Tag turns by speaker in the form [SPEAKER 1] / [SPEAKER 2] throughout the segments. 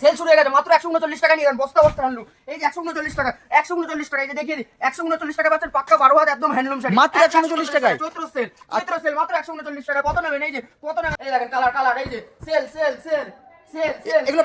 [SPEAKER 1] Sell শুরু হয়ে গেছে। মাত্র একশো উনচল্লিশ টাকা নিয়ে বস্তা বস্তা আনলু। এই যে একশো উনচল্লিশ টাকা একশো উনচল্লিশ টাকা এই যে দেখিয়ে দিই একশো উনচল্লিশ টাকা পাচ্ছেন পাক্কা বারো হাত একদম হ্যান্ডলুম শাড়ি।
[SPEAKER 2] মাত্র একশো উনচল্লিশ টাকা
[SPEAKER 1] চৈত্র সেল চৈত্র সেল মাত্র একশো উনচল্লিশ টাকা। কত নেবেন? এই যে কত নেবেন? এই দেখেন কালার কালার এই যে সেল সেল সেল
[SPEAKER 2] এগুলো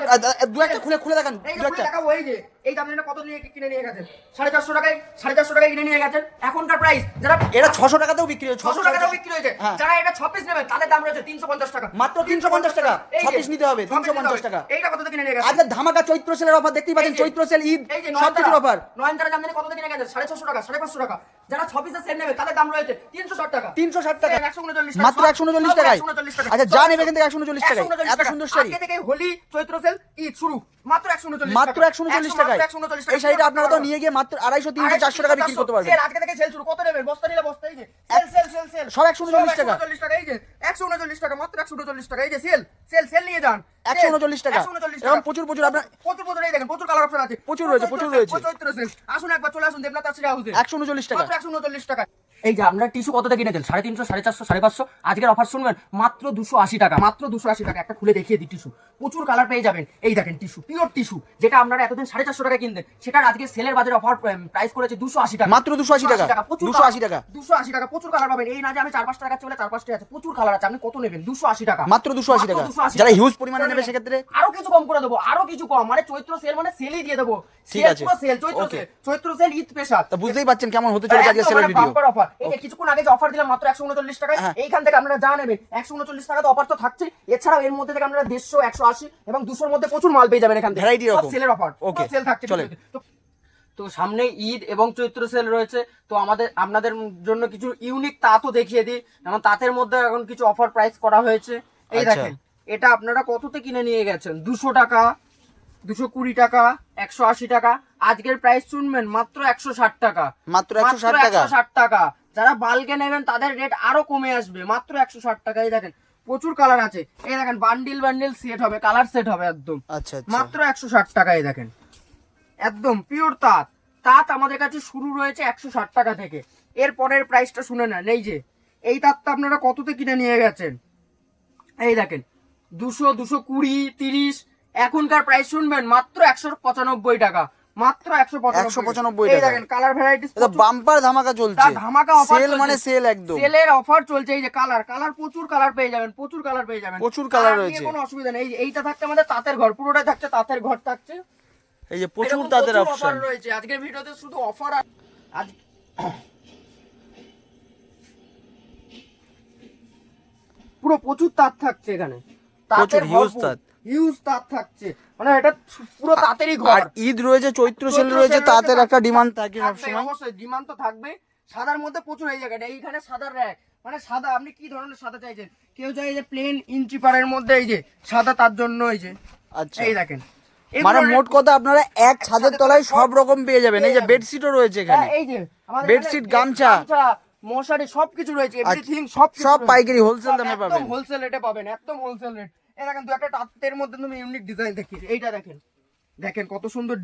[SPEAKER 2] দু একটা খুলে খুলে দেখান দু একটা।
[SPEAKER 1] দেখাবো এই যে এই দাম কত নিয়ে কিনে নিয়ে গেছেন? সাড়ে চারশো টাকায় সাড়ে চারশো টাকায় কিনে নিয়ে গেছেন। এখনকার প্রাইস যারা
[SPEAKER 2] এটা ছশো টাকাতেও বিক্রি হয়
[SPEAKER 1] ছশো টাকাতেও বিক্রি হয়েছে।
[SPEAKER 2] হ্যাঁ।
[SPEAKER 1] যারা এটা ছ পিস নেবে তাদের দাম রয়েছে তিনশো পঞ্চাশ টাকা।
[SPEAKER 2] মাত্র 350 টাকা।
[SPEAKER 1] এই
[SPEAKER 2] ছ
[SPEAKER 1] যে,
[SPEAKER 2] নিতে হবে, 350
[SPEAKER 1] হবে।
[SPEAKER 2] টাকা।
[SPEAKER 1] এইটা কত কিনে নিয়ে গেছে
[SPEAKER 2] আজকে ধামাকা চৈত্র সেলের অফার দেখতেই পাচ্ছেন চৈত্র সেল ঈদ সব কিছুর অফার।
[SPEAKER 1] নয়নতারা জামদানি কত কিনে গেছে সাড়ে ছশো টাকা সাড়ে পাঁচশো টাকা। যারা ছ সেট নেবে তাদের দাম রয়েছে তিনশো ষাট টাকা
[SPEAKER 2] তিনশো ষাট টাকা
[SPEAKER 1] একশো উনচল্লিশ
[SPEAKER 2] মাত্র একশো উনচল্লিশ টাকায় আচ্ছা যা নেবে এখান একশো উনচল্লিশ টাকায় এত সুন্দর শাড়ি
[SPEAKER 1] আজকে থেকে হোলি চৈত্র সেল ঈদ শুরু মাত্র একশো উনচল্লিশ
[SPEAKER 2] মাত্র একশো উনচল্লিশ টাকায় এই শাড়িটা আপনারা তো নিয়ে গিয়ে মাত্র আড়াইশো তিনশো চারশো টাকা বিক্রি করতে পারবেন
[SPEAKER 1] সেল আজকে থেকে সেল শুরু কত নেবেন বস্তা নিলে বস্তা এই যে সেল সেল সেল সেল
[SPEAKER 2] সব 139 টাকা।
[SPEAKER 1] 139 টাকা এই যে 139 টাকা মাত্র 139 টাকা এই যে সেল সেল সেল নিয়ে যান
[SPEAKER 2] একশো উনচল্লিশ টাকা
[SPEAKER 1] 139
[SPEAKER 2] এবং প্রচুর প্রচুর আপনার
[SPEAKER 1] প্রচুর প্রচুর এই দেখেন প্রচুর কালার অপশন আছে
[SPEAKER 2] প্রচুর রয়েছে, প্রচুর রয়েছে।
[SPEAKER 1] চৈত্র সেল আসুন একবার চলে আসুন দেবনাথ হাউসে
[SPEAKER 2] একশো উনচল্লিশ টাকা
[SPEAKER 1] মাত্র 139 টাকা। এই যে আমরা টিস্যু কত থেকে কিনেছেন সাড়ে তিনশো সাড়ে চারশো সাড়ে পাঁচশো আজকের অফার শুনবেন মাত্র দুশো আশি টাকা মাত্র দুশো আশি টাকা একটা খুলে দেখিয়ে দিই টিস্যু প্রচুর কালার পেয়ে যাবেন এই দেখেন টিস্যু পিওর টিস্যু যেটা আপনারা এতদিন সাড়ে চারশো টাকা কিনতেন সেটার আজকে সেলের বাজারে অফার প্রাইস করেছে দুশো আশি টাকা
[SPEAKER 2] মাত্র 280 টাকা। 280 টাকা।
[SPEAKER 1] দুশো আশি টাকা প্রচুর কালার পাবেন এই না যে আমি চার পাঁচ টাকা চলে চার পাঁচটা আছে প্রচুর কালার আছে আপনি কত নেবেন দুশো আশি টাকা
[SPEAKER 2] মাত্র 280 টাকা।
[SPEAKER 1] 280
[SPEAKER 2] যারা
[SPEAKER 1] টাকা।
[SPEAKER 2] huge পরিমাণে নেবে সেক্ষেত্রে?
[SPEAKER 1] আরও কিছু কম করে দেবো আরও কিছু কম মানে চৈত্র সেল মানে সেলই দিয়ে দেবো
[SPEAKER 2] ঠিক
[SPEAKER 1] সেল
[SPEAKER 2] আছে।
[SPEAKER 1] Sale Chaitra sale Chaitra sale Eid
[SPEAKER 2] তা বুঝতেই পারছেন কেমন হতে চলেছে আজকে সেলের ভিডিও
[SPEAKER 1] অফার এই কিছুক্ষণ আগে যে অফার দিলাম মাত্র একশো উনচল্লিশ টাকায়
[SPEAKER 2] হ্যাঁ।
[SPEAKER 1] এইখান থেকে আপনারা যা নেবেন একশো উনচল্লিশ টাকা তো অফার তো থাকছে এছাড়াও এর মধ্যে থেকে আপনারা দেড়শো একশো আশি এবং দুশোর মধ্যে প্রচুর মাল পেয়ে যাবেন এখান থেকে। সব সেলের অফার
[SPEAKER 2] Okay,
[SPEAKER 1] সেল থাকছে। তো- সামনে ঈদ এবং চৈত্র সেল রয়েছে। তো আমাদের আপনাদের জন্য কিছু ইউনিক তাঁতও দেখিয়ে দিই। যেমন তাঁতের মধ্যে এখন কিছু অফার প্রাইস করা হয়েছে। এই
[SPEAKER 2] আচ্ছা।
[SPEAKER 1] দেখেন এটা আপনারা কততে কিনে নিয়ে গেছেন? দুশো টাকা দুশো কুড়ি টাকা একশো আশি টাকা। আজকের প্রাইস শুনবেন মাত্র একশো ষাট টাকা।
[SPEAKER 2] মাত্র 160 টাকা।
[SPEAKER 1] ষাট টাকা। যারা বালকে নেবেন তাদের রেট আরও কমে আসবে। মাত্র একশো ষাট টাকা এই দেখেন প্রচুর কালার আছে। এই দেখেন বান্ডিল বান্ডিল সেট হবে কালার সেট হবে একদম।
[SPEAKER 2] আচ্ছা আচ্ছা।
[SPEAKER 1] মাত্র একশো ষাট টাকায় দেখেন। একদম পিওর তাঁত। তাঁত আমাদের কাছে শুরু রয়েছে একশো ষাট টাকা থেকে। এর পরের প্রাইসটা শুনে নেন। এই যে এই তাঁতটা আপনারা কততে কিনে নিয়ে গেছেন? এই দেখেন দুশো দুশো কুড়ি তিরিশ এখনকার প্রাইস শুনবেন মাত্র একশো পঁচানব্বই টাকা। মাত্র একশো
[SPEAKER 2] 195
[SPEAKER 1] এই
[SPEAKER 2] টাকা।
[SPEAKER 1] দেখেন কালার ভ্যারাইটিস
[SPEAKER 2] বাম্পার ধামাকা চলছে।
[SPEAKER 1] ধামাকা অফার
[SPEAKER 2] সেল মানে সেল একদম।
[SPEAKER 1] সেলের অফার চলছে এই যে কালার কালার প্রচুর কালার পেয়ে যাবেন প্রচুর কালার পেয়ে যাবেন।
[SPEAKER 2] প্রচুর
[SPEAKER 1] নিয়ে
[SPEAKER 2] রয়েছে।
[SPEAKER 1] কোনো অসুবিধা নেই। এইটা থাকছে আমাদের তাঁতের ঘর পুরোটাই থাকছে তাঁতের ঘর থাকছে।
[SPEAKER 2] এই যে প্রচুর অপশন
[SPEAKER 1] রয়েছে। আজকের ভিডিওতে শুধু অফার আজ পুরো প্রচুর তাঁত থাকছে এখানে।
[SPEAKER 2] প্রচুর huge তাঁত।
[SPEAKER 1] হিউজ তাঁত থাকছে। মানে এটা পুরো তাঁতেরই ঘর।
[SPEAKER 2] আর ঈদ রয়েছে চৈত্র সেল রয়েছে তাদের একটা ডিমান্ড থাকে সবসময়।
[SPEAKER 1] অবশ্যই ডিমান্ড তো থাকবে সাদার মধ্যে প্রচুর এই জায়গাটা এইখানে সাদার র্যাক মানে সাদা আপনি কি ধরনের সাদা চাইছেন? কেউ চাই যে প্লেন ইঞ্চি পাড়ের মধ্যে এই যে সাদা তার জন্য এই যে।
[SPEAKER 2] আচ্ছা।
[SPEAKER 1] এই দেখেন।
[SPEAKER 2] মানে মোট কথা আপনারা এক ছাদের তলায় সব রকম পেয়ে যাবেন। এই যে। বেডশিটও রয়েছে এখানে।
[SPEAKER 1] হ্যাঁ, এই যে
[SPEAKER 2] বেডশিট, গামছা।
[SPEAKER 1] মশারি সবকিছু রয়েছে
[SPEAKER 2] আচ্ছা,
[SPEAKER 1] এভরিথিং সব
[SPEAKER 2] সব পাইকারি হোলসেল দামে পাবেন।
[SPEAKER 1] হোলসেল রেটে পাবেন একদম হোলসেল রেট দেখেন দু একটা তাঁতের মধ্যে তুমি ইউনিক ডিজাইন দেখি এইটা দেখেন। দেখেন কত সুন্দর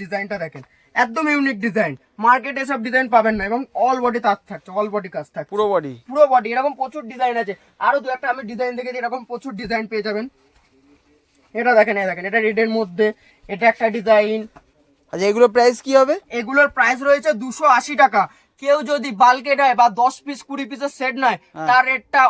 [SPEAKER 1] ডিজাইনটা দেখেন। একদম ইউনিক ডিজাইন মার্কেটে সব ডিজাইন পাবেন না এবং অল বডি তাঁত থাকছে অল বডি কাজ থাকছে।
[SPEAKER 2] পুরো বডি
[SPEAKER 1] পুরো বডি এরকম প্রচুর ডিজাইন আছে। আরও দু একটা আমি ডিজাইন দেখেছি এরকম প্রচুর ডিজাইন পেয়ে যাবেন। এটা দেখেন এই দেখেন এটা রেডের মধ্যে এটা একটা ডিজাইন
[SPEAKER 2] আচ্ছা এগুলো প্রাইস কি হবে?
[SPEAKER 1] এগুলোর প্রাইস রয়েছে দুশো আশি টাকা। কেউ যদি বাল্কে নেয় বা দশ পিস কুড়ি পিসের সেট নেয় তার রেটটা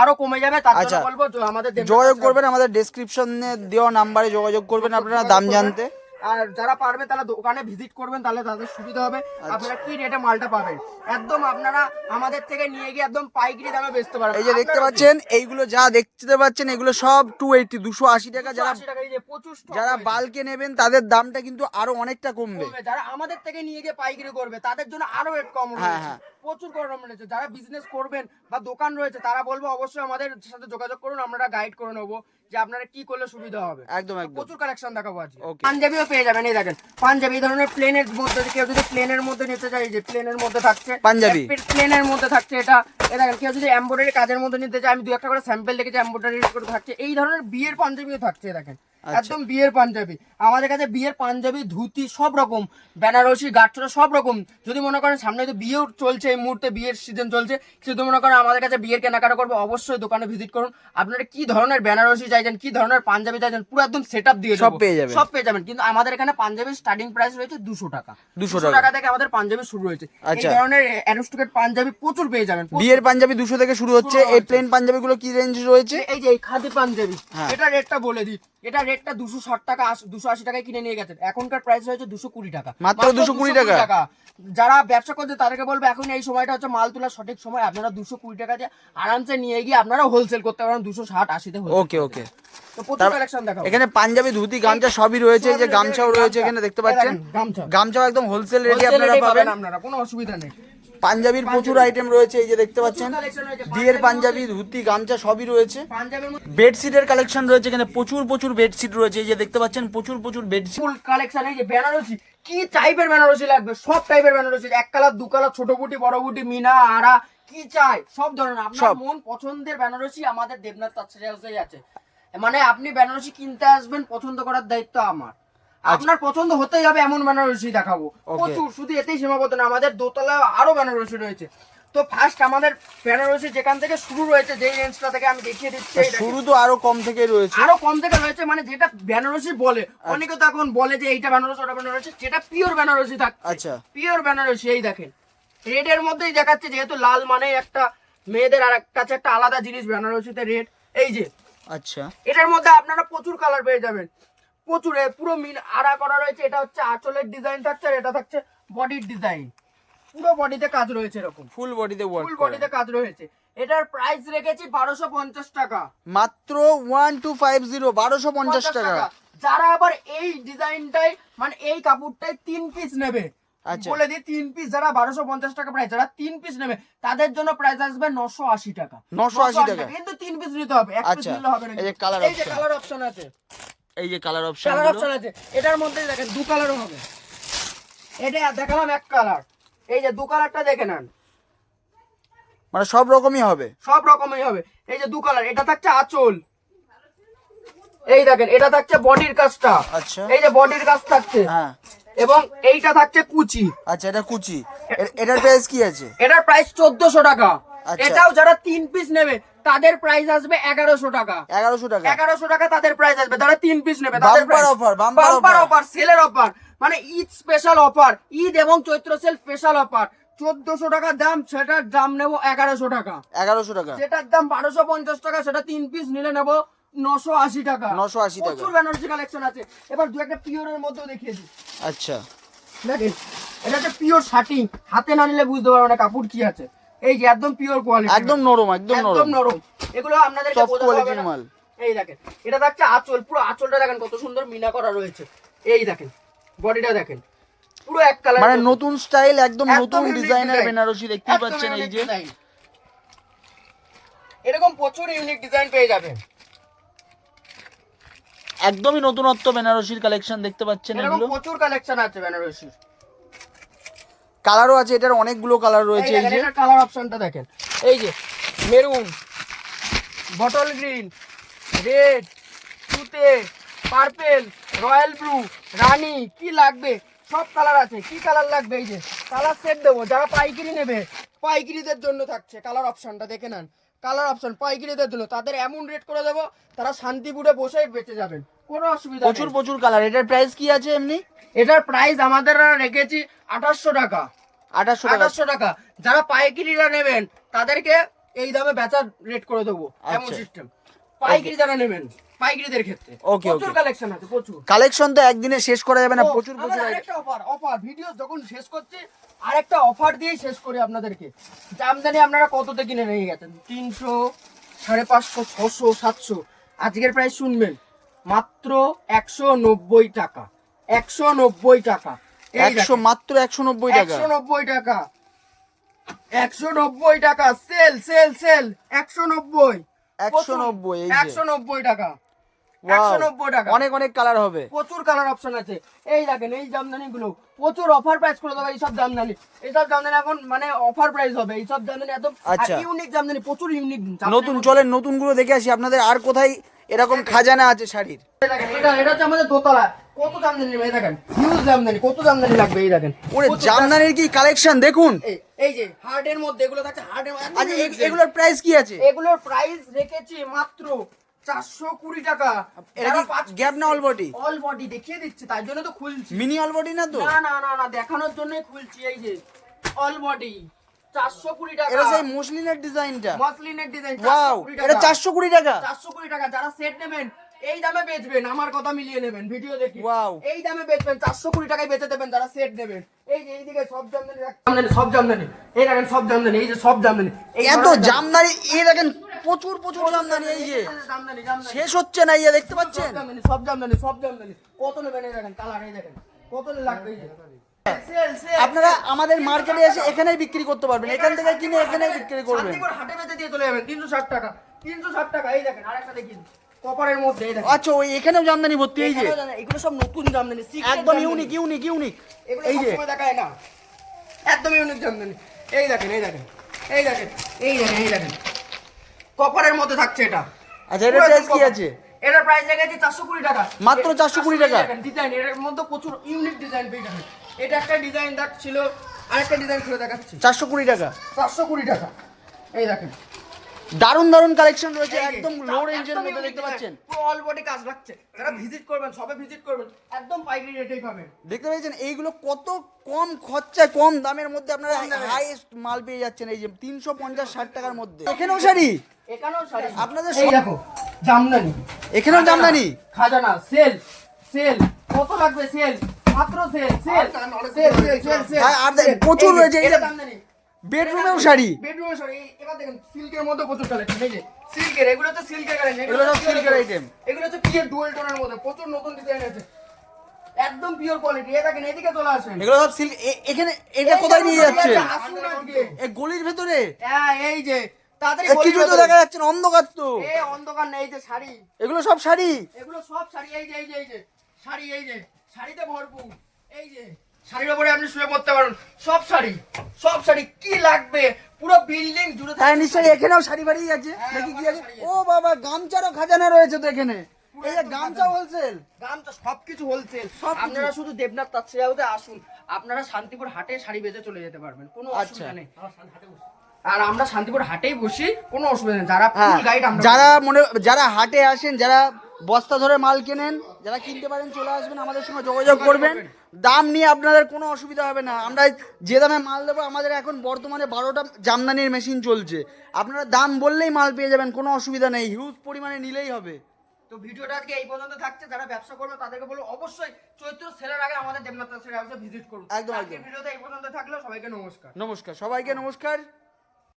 [SPEAKER 1] আরও কমে যাবে তার
[SPEAKER 2] হ্যাঁ। আচ্ছা।
[SPEAKER 1] জন্য বলব আমাদের
[SPEAKER 2] যোগাযোগ করবেন আমাদের ডেসক্রিপশনে দেওয়া নাম্বারে যোগাযোগ করবেন আপনারা দাম জানতে
[SPEAKER 1] আর যারা পারবে তারা দোকানে ভিজিট করবেন তাহলে তাদের সুবিধা হবে
[SPEAKER 2] আচ্ছা।
[SPEAKER 1] আপনারা কি রেটে মালটা পাবেন একদম আপনারা আমাদের থেকে নিয়ে গিয়ে একদম পাইকারি দামে বেচতে পারবেন
[SPEAKER 2] এই যে দেখতে পাচ্ছেন এইগুলো যা দেখতে পাচ্ছেন এগুলো সব টু এইটি দুশো আশি টাকা যারা
[SPEAKER 1] 280 টাকা এই যে প্রচুর stock
[SPEAKER 2] যারা। বাল্কে নেবেন তাদের দামটা কিন্তু আরও অনেকটা কমবে
[SPEAKER 1] কমবে। যারা আমাদের থেকে নিয়ে গিয়ে পাইকারি করবে তাদের জন্য আরও রেট কম
[SPEAKER 2] হ্যাঁ, হ্যাঁ।
[SPEAKER 1] প্রচুর কম রয়েছে যারা বিজনেস করবেন বা দোকান রয়েছে তারা বলব অবশ্যই আমাদের সাথে যোগাযোগ করুন আমরা গাইড করে নেব যে আপনারা কি করলে সুবিধা হবে।
[SPEAKER 2] একদম একদম।
[SPEAKER 1] প্রচুর কালেকশন দেখাবো আজকে. পাঞ্জাবিও পেয়ে যাবেন এই দেখেন। পাঞ্জাবি এই ধরনের প্লেনের মধ্যে কেউ যদি প্লেনের মধ্যে নিতে চাই যে প্লেনের মধ্যে থাকছে
[SPEAKER 2] পাঞ্জাবি।
[SPEAKER 1] প্লেনের মধ্যে থাকছে এটা। এই দেখেন কেউ যদি এমব্রয়ডারি কাজের মধ্যে নিতে চায় আমি দু একটা করে স্যাম্পল দেখেছি এমব্রয়ডারি করে থাকছে। এই ধরনের বিয়ের পাঞ্জাবিও থাকছে দেখেন। একদম বিয়ের পাঞ্জাবি। আমাদের কাছে বিয়ের পাঞ্জাবি ধুতি সব রকম বেনারসি গাঠছড়া সব রকম। যদি মনে করেন সামনে তো বিয়েও চলছে এই মুহূর্তে বিয়ের সিজন চলছে যদি মনে করেন আমাদের কাছে বিয়ের কেনাকাটা করব অবশ্যই দোকানে ভিজিট করুন। আপনারা কি ধরনের বেনারসি চাইছেন কি ধরনের পাঞ্জাবি চাইছেন পুরো একদম সেট আপ দিয়ে
[SPEAKER 2] সব পেয়ে যাবেন।
[SPEAKER 1] সব পেয়ে যাবেন। কিন্তু আমাদের এখানে পাঞ্জাবির স্টার্টিং প্রাইস রয়েছে দুশো টাকা।
[SPEAKER 2] 200
[SPEAKER 1] 200
[SPEAKER 2] টাকা।
[SPEAKER 1] থেকে আমাদের পাঞ্জাবি শুরু হয়েছে। এই
[SPEAKER 2] আচ্ছা।
[SPEAKER 1] ধরনের অ্যারোস্টিকেট পাঞ্জাবি প্রচুর পেয়ে যাবেন।
[SPEAKER 2] বিয়ের পাঞ্জাবি দুশো থেকে শুরু হচ্ছে এই। প্লেন পাঞ্জাবিগুলো কি রেঞ্জ রয়েছে?
[SPEAKER 1] এই যে এই খাদি পাঞ্জাবি
[SPEAKER 2] হ্যাঁ।
[SPEAKER 1] এটা রেটটা বলে দিই। এটা রেটটা দুশো ষাট টাকা দুশো আশি টাকায় কিনে নিয়ে গেছেন। এখনকার প্রাইস হয়েছে দুশো কুড়ি টাকা।
[SPEAKER 2] মাত্র 220 টাকা?
[SPEAKER 1] যারা ব্যবসা করছে তাদেরকে বলব এখন এই সময়টা হচ্ছে মাল তোলার সঠিক সময়। আপনারা দুশো কুড়ি টাকা দিয়ে আরামসে নিয়ে গিয়ে আপনারা হোলসেল করতে পারেন দুশো ষাট আশিতে
[SPEAKER 2] ওকে ওকে এখানে পাঞ্জাবি ধুতি গামছা সবই রয়েছে যে গামছাও
[SPEAKER 1] রয়েছে,
[SPEAKER 2] রয়েছে এখানে দেখতে পাচ্ছেন।
[SPEAKER 1] গামছা।
[SPEAKER 2] গামছাও একদম হোলসেল রেটে আপনারা পাবেন
[SPEAKER 1] আপনারা কোনো অসুবিধা নেই।
[SPEAKER 2] পাঞ্জাবির প্রচুর আইটেম রয়েছে এই যে দেখতে পাচ্ছেন। বিয়ের পাঞ্জাবি ধুতি গামছা সবই রয়েছে। বেডশিটের কালেকশন রয়েছে এখানে প্রচুর প্রচুর বেডশিট রয়েছে এই যে দেখতে পাচ্ছেন প্রচুর প্রচুর বেডশিট।
[SPEAKER 1] কালেকশন এই যে বেনারসি কি টাইপের বেনারসি লাগবে? সব টাইপের বেনারসি এক কালার দু কালার ছোট বুটি বড় বুটি মিনা আড়া কি চাই? সব ধরনের। আপনার মন পছন্দের বেনারসি আমাদের দেবনাথ হাউসেই আছে। মানে আপনি বেনারসি কিনতে আসবেন পছন্দ করার দায়িত্ব আমার। আপনার পছন্দ হতেই হবে এমন বেনারসি দেখাবো। প্রচুর শুধু এতেই সীমাবদ্ধ না আমাদের দোতলায় আরও বেনারসি রয়েছে। তো ফার্স্ট আমাদের বেনারসি যেখান থেকে শুরু রয়েছে যেই রেঞ্জটা থেকে আমি দেখিয়ে দিচ্ছি
[SPEAKER 2] শুরু তো আরও কম থেকে রয়েছে।
[SPEAKER 1] আরও কম থেকে রয়েছে মানে যেটা বেনারসি বলে। অনেকে তো এখন বলে যে এইটা বেনারসি ওটা বেনারসি যেটা পিওর বেনারসি থাকছে।
[SPEAKER 2] আচ্ছা।
[SPEAKER 1] পিওর বেনারসি এই দেখেন। রেড এর মধ্যেই দেখাচ্ছে যেহেতু লাল মানে একটা মেয়েদের আর কাছে একটা আলাদা জিনিস বেনারসিতে রেড এই যে
[SPEAKER 2] আচ্ছা।
[SPEAKER 1] এটার মধ্যে আপনারা প্রচুর কালার পেয়ে যাবেন। প্রচুর পুরো মিন আড়া করা রয়েছে। এটা হচ্ছে আঁচলের ডিজাইন থাকছে আর এটা থাকছে বডির ডিজাইন পুরো বডিতে কাজ রয়েছে এরকম।
[SPEAKER 2] ফুল বডিতে
[SPEAKER 1] ফুল বডিতে কাজ রয়েছে। এটার প্রাইস রেখেছি বারোশো পঞ্চাশ টাকা।
[SPEAKER 2] মাত্র ওয়ান টু ফাইভ জিরো বারোশো পঞ্চাশ টাকা।
[SPEAKER 1] যারা আবার এই ডিজাইনটাই মানে এই কাপড়টাই তিন পিস নেবে।
[SPEAKER 2] আচ্ছা।
[SPEAKER 1] বলে দিই তিন পিস যারা বারোশো পঞ্চাশ টাকা প্রাইস যারা তিন পিস নেবে তাদের জন্য প্রাইস আসবে নশো আশি টাকা।
[SPEAKER 2] 980 টাকা।
[SPEAKER 1] কিন্তু তিন পিস নিতে হবে। এক পিস
[SPEAKER 2] আচ্ছা,
[SPEAKER 1] নিলে হবে না
[SPEAKER 2] এই যে।
[SPEAKER 1] কালার অপশন আছে।
[SPEAKER 2] এই যে কালার অপশন
[SPEAKER 1] কালার অপশন আছে। এটার মধ্যে দেখেন দু কালারও হবে। এটা দেখালাম এক কালার এই যে দু কালারটা দেখে নেন।
[SPEAKER 2] মানে সব রকমই হবে।
[SPEAKER 1] সব রকমই হবে। এই যে দু কালার এটা থাকছে আঁচল। এই দেখেন এটা থাকছে বডির কাজটা।
[SPEAKER 2] আচ্ছা।
[SPEAKER 1] এই যে বডির কাজ থাকছে।
[SPEAKER 2] হ্যাঁ।
[SPEAKER 1] এবং এইটা থাকছে কুচি।
[SPEAKER 2] আচ্ছা এটা কুচি। এটার প্রাইস কি আছে?
[SPEAKER 1] এটার প্রাইস চোদ্দশো টাকা।
[SPEAKER 2] আচ্ছা।
[SPEAKER 1] এটাও যারা তিন পিস নেবে তাদের প্রাইস আসবে এগারোশো টাকা।
[SPEAKER 2] এগারোশো টাকা।
[SPEAKER 1] এগারোশো টাকা তাদের প্রাইস আসবে। তারা তিন পিস নেবে তাদের
[SPEAKER 2] bumper offer।
[SPEAKER 1] অফার সেলের অফার মানে ঈদ স্পেশাল অফার ঈদ এবং চৈত্র সেল স্পেশাল অফার চোদ্দশো টাকার দাম সেটার দাম নেব এগারোশো টাকা।
[SPEAKER 2] এগারোশো টাকা।
[SPEAKER 1] সেটার দাম বারোশো পঞ্চাশ টাকা সেটা তিন পিস নিলে নেব নশো আশি টাকা।
[SPEAKER 2] 980 টাকা।
[SPEAKER 1] প্রচুর বেনারসি কালেকশন আছে। এবার দু একটা পিওরের মধ্যেও দেখিয়ে দিই।
[SPEAKER 2] আচ্ছা।
[SPEAKER 1] দেখেন এটা হচ্ছে পিওর শার্টিং হাতে না নিলে বুঝতে পারবে না কাপড় কি আছে। এই যে একদম পিওর কোয়ালিটি
[SPEAKER 2] একদম নরম একদম
[SPEAKER 1] একদম
[SPEAKER 2] নরম।
[SPEAKER 1] নরম। এগুলো
[SPEAKER 2] quality
[SPEAKER 1] হবে না।
[SPEAKER 2] মাল।
[SPEAKER 1] এই দেখেন এটা থাকছে আঁচল পুরো আঁচলটা দেখেন কত সুন্দর মিনা করা রয়েছে। এই দেখেন বডিটা দেখেন পুরো এক কালার
[SPEAKER 2] মানে নতুন স্টাইল একদম নতুন ডিজাইনের বেনারসি দেখতেই পাচ্ছেন এই যে।
[SPEAKER 1] এরকম প্রচুর ইউনিক ডিজাইন পেয়ে যাবেন।
[SPEAKER 2] একদমই নতুনত্ব বেনারসির কালেকশন দেখতে পাচ্ছেন এগুলো।
[SPEAKER 1] প্রচুর কালেকশন আছে বেনারসির।
[SPEAKER 2] কালারও আছে এটার অনেকগুলো কালার রয়েছে এই যে।
[SPEAKER 1] কালার অপশনটা দেখেন। এই যে মেরুন বটল গ্রিন রেড তুতে পার্পেল রয়্যাল ব্লু রানী কি লাগবে? সব কালার আছে। কি কালার লাগবে? এই যে কালার সেট দেবো। যারা পাইকারি নেবে পাইকারিদের জন্য থাকছে কালার অপশনটা দেখে নেন। কালার অপশন পাইকারিদের জন্য। তাদের এমন রেট করে দেবো তারা শান্তিপুরে বসেই বেঁচে যাবেন। কোনো অসুবিধা
[SPEAKER 2] প্রচুর প্রচুর কালার এটার প্রাইস কি আছে এমনি?
[SPEAKER 1] এটার প্রাইস আমাদের রেখেছি আঠাশশো টাকা।
[SPEAKER 2] আঠাশশো
[SPEAKER 1] আঠাশশো টাকা। যারা পাইকারিরা নেবেন তাদেরকে এই দামে বেচার রেট করে দেবো এমন
[SPEAKER 2] আচ্ছা।
[SPEAKER 1] সিস্টেম পাইকারি যারা নেবেন পাইকারিদের ক্ষেত্রে। প্রচুর কালেকশন আছে প্রচুর।
[SPEAKER 2] কালেকশন তো একদিনে শেষ করা যাবে না প্রচুর প্রচুর
[SPEAKER 1] আরেকটা অফার অফার ভিডিও যখন শেষ করছি আরেকটা অফার শেষ করি আপনাদেরকে। জামদানি আপনারা কততে কিনে নিয়ে গেছেন? তিনশো সাড়ে পাঁচশো ছশো সাতশো। আজকের প্রাইস শুনবেন। মাত্র একশো নব্বই টাকা। একশো নব্বই টাকা
[SPEAKER 2] একশো মাত্র একশো নব্বই টাকা।
[SPEAKER 1] একশো নব্বই টাকা। একশো নব্বই টাকা। Sale sale sale. একশো নব্বই
[SPEAKER 2] 190 এই
[SPEAKER 1] একশো নব্বই টাকা। একশো নব্বই টাকা।
[SPEAKER 2] অনেক অনেক কালার হবে।
[SPEAKER 1] প্রচুর কালার অপশন আছে। এই দেখেন এই জামদানি গুলো প্রচুর অফার প্রাইস করে দেবে এইসব জামদানি। এইসব জামদানি এখন মানে অফার প্রাইস হবে। এইসব জামদানি একদম
[SPEAKER 2] আচ্ছা।
[SPEAKER 1] ইউনিক জামদানি প্রচুর ইউনিক
[SPEAKER 2] নতুন চলেন নতুনগুলো দেখে আসি। আপনাদের আর কোথায় এরকম খাজানা আছে শাড়ির।
[SPEAKER 1] এই দেখেন এটা এটা হচ্ছে আমাদের দোতলা। কত জামদানি এই দেখেন। হিউজ জামদানি কত জামদানি লাগবে এই দেখেন।
[SPEAKER 2] ওরে জামদানির কি কালেকশন দেখুন।
[SPEAKER 1] এই এই যে হার্ডের মধ্যে এগুলো থাকছে হার্ডের
[SPEAKER 2] আচ্ছা এগুলোর প্রাইস কি আছে?
[SPEAKER 1] এগুলোর প্রাইস রেখেছি মাত্র চারশো কুড়ি টাকা।
[SPEAKER 2] এটা কি gap না?
[SPEAKER 1] অল বডি দেখিয়ে দিচ্ছি তার জন্য তো খুলছি।
[SPEAKER 2] মিনি অলবডি না তো?
[SPEAKER 1] না না না না দেখানোর জন্যই খুলছি এই যে অল বডি চারশো কুড়ি টাকা।
[SPEAKER 2] এটা সেই মুসলিনের ডিজাইনটা।
[SPEAKER 1] মসলিনের ডিজাইন
[SPEAKER 2] ওয়াও এটা চারশো কুড়ি টাকা।
[SPEAKER 1] চারশো কুড়ি টাকা যারা সেট নেবেন এই দামে বেচবেন আমার কথা মিলিয়ে নেবেন ভিডিও দেখি।
[SPEAKER 2] Wow.
[SPEAKER 1] এই দামে বেচবেন চারশো কুড়ি টাকায় বেচে দেবেন যারা সেট নেবেন। এই যে এইদিকে সব জামদানি জামদানি সব জামদানি। এই দেখেন সব জামদানি এই যে সব জামদানি।
[SPEAKER 2] এত জামদানি এই দেখেন প্রচুর প্রচুর জামদানি এই যে। শেষ হচ্ছে না ইয়ে দেখতে পাচ্ছেন?
[SPEAKER 1] সব জামদানি সব জামদানি। কত নেবেন এই দেখেন কালার এই দেখেন। কত লাগবে এই
[SPEAKER 2] আপনারা আমাদের মার্কেটে এসে এখানেই বিক্রি করতে পারবেন। এখান থেকে কিনে এখানেই বিক্রি করবেন।
[SPEAKER 1] শান্তিপুর হাটে বেচে দিয়ে চলে যাবেন। তিনশো ষাট টাকা তিনশো ষাট টাকা এই দেখেন আরেকটা দেখিন। কপারের মধ্যে
[SPEAKER 2] আচ্ছা ওই এখানেও জামদানি ভর্তি এই যে।
[SPEAKER 1] এগুলো সব নতুন জামদানি
[SPEAKER 2] একদম
[SPEAKER 1] জামদানি।
[SPEAKER 2] ইউনিক ইউনিক ইউনিক এই যে।
[SPEAKER 1] সবসময় দেখায় না। একদম ইউনিক জামদানি। এই দেখেন এই দেখেন এই দেখেন এই দেখেন এই দেখেন। কপারের মধ্যে থাকছে এটা।
[SPEAKER 2] আচ্ছা প্রাইস কি আছে?
[SPEAKER 1] এটার প্রাইস রেখেছি চারশো কুড়ি টাকা।
[SPEAKER 2] মাত্র 420 টাকা?
[SPEAKER 1] ডিজাইন এর মধ্যে প্রচুর ইউনিক ডিজাইন পেয়ে যাবেন। এটা একটা ডিজাইন দেখ ছিল আরেকটা ডিজাইন খুলে দেখাচ্ছি।
[SPEAKER 2] চারশো কুড়ি টাকা।
[SPEAKER 1] চারশো কুড়ি টাকা। এই দেখেন।
[SPEAKER 2] দারুণ দারুণ কালেকশন রয়েছে একদম লো রেঞ্জের মধ্যে দেখতে পাচ্ছেন।
[SPEAKER 1] পুরো অল বডি কাজ লাগছে যারা ভিজিট করবেন সবে ভিজিট করবেন একদম পাইকারি রেটেই পাবেন।
[SPEAKER 2] দেখতে পেয়েছেন এইগুলো কত কম খরচায় কম দামের মধ্যে আপনারা হাইয়েস্ট মাল পেয়ে যাচ্ছেন এই যে তিনশো পঞ্চাশ ষাট টাকার মধ্যে। এখানেও শাড়ি?
[SPEAKER 1] এখানেও শাড়ি।
[SPEAKER 2] আপনাদের
[SPEAKER 1] এই দেখো জামদানি।
[SPEAKER 2] এখানেও জামদানি?
[SPEAKER 1] খাজানা সেল সেল কত লাগবে সেল
[SPEAKER 2] প্রচুর রয়েছে, এই বেডরুমেও শাড়ি।
[SPEAKER 1] বেডরুমে শাড়ি এবার দেখেন সিল্কের মধ্যে প্রচুর কালেকশন এই যে সিল্কের এগুলো তো সিল্কের কালেকশন
[SPEAKER 2] এগুলো সব silk-এর
[SPEAKER 1] এগুলো হচ্ছে পিওর ডুয়েল টোনের মধ্যে প্রচুর নতুন ডিজাইন আছে। একদম পিওর কোয়ালিটি এ দেখেন এদিকে চলে আসেন।
[SPEAKER 2] এগুলো সব সিল্ক এখানে এটা কোথায় নিয়ে যাচ্ছে? এই গলির ভেতরে?
[SPEAKER 1] হ্যাঁ এই যে তাড়াতাড়ি
[SPEAKER 2] কিছু তো দেখা যাচ্ছে না অন্ধকার তো।
[SPEAKER 1] অন্ধকার নেই যে শাড়ি।
[SPEAKER 2] এগুলো সব শাড়ি।
[SPEAKER 1] এগুলো সব শাড়ি এই যে এই যে এই যে শাড়ি এই যে। শাড়িতে ভরপুর। এই যে শাড়ির উপরে আপনি শুয়ে পড়তে পারেন। সব শাড়ি সব শাড়ি কি লাগবে? পুরো বিল্ডিং জুড়ে থাকবে
[SPEAKER 2] নিশ্চয়ই এখানেও শাড়ি বাড়ি আছে।
[SPEAKER 1] হ্যাঁ,
[SPEAKER 2] দেখি কি আছে। ও বাবা গামছারও খাজানা রয়েছে তো এখানে। এই যে গামছা হোলসেল
[SPEAKER 1] তো সবকিছু হোলসেল। আপনারা শুধু দেবনাথ হাউসে আসুন। আপনারা শান্তিপুর হাটে শাড়ি বেঁধে চলে যেতে পারবেন। কোনো
[SPEAKER 2] আচ্ছা।
[SPEAKER 1] অসুবিধা নেই। আর আমরা শান্তিপুর হাটেই বসি কোনো অসুবিধা নেই। যারা
[SPEAKER 2] হ্যাঁ।
[SPEAKER 1] ফুল গাইড আমরা
[SPEAKER 2] যারা মনে যারা হাটে আসেন যারা বস্তা ধরে মাল কেনেন যারা কিনতে পারেন চলে আসবেন আমাদের সঙ্গে যোগাযোগ করবেন। দাম নিয়ে আপনাদের কোনো অসুবিধা হবে না। আমরা যে দামে মাল দেবো আমাদের এখন বর্তমানে বারোটা জামদানির মেশিন চলছে। আপনারা দাম বললেই মাল পেয়ে যাবেন কোনো অসুবিধা নেই। হিউজ পরিমাণে নিলেই হবে।
[SPEAKER 1] তো ভিডিওটা আজকে এই পর্যন্ত থাকছে। যারা ব্যবসা করবে তাদেরকে বলব অবশ্যই চৈত্র সেলের আগে আমাদের দেবনাথ হাউসে ভিজিট করুন।
[SPEAKER 2] একদম।
[SPEAKER 1] ভিডিওতে এই পর্যন্ত থাকলেও সবাইকে নমস্কার।
[SPEAKER 2] নমস্কার। সবাইকে নমস্কার।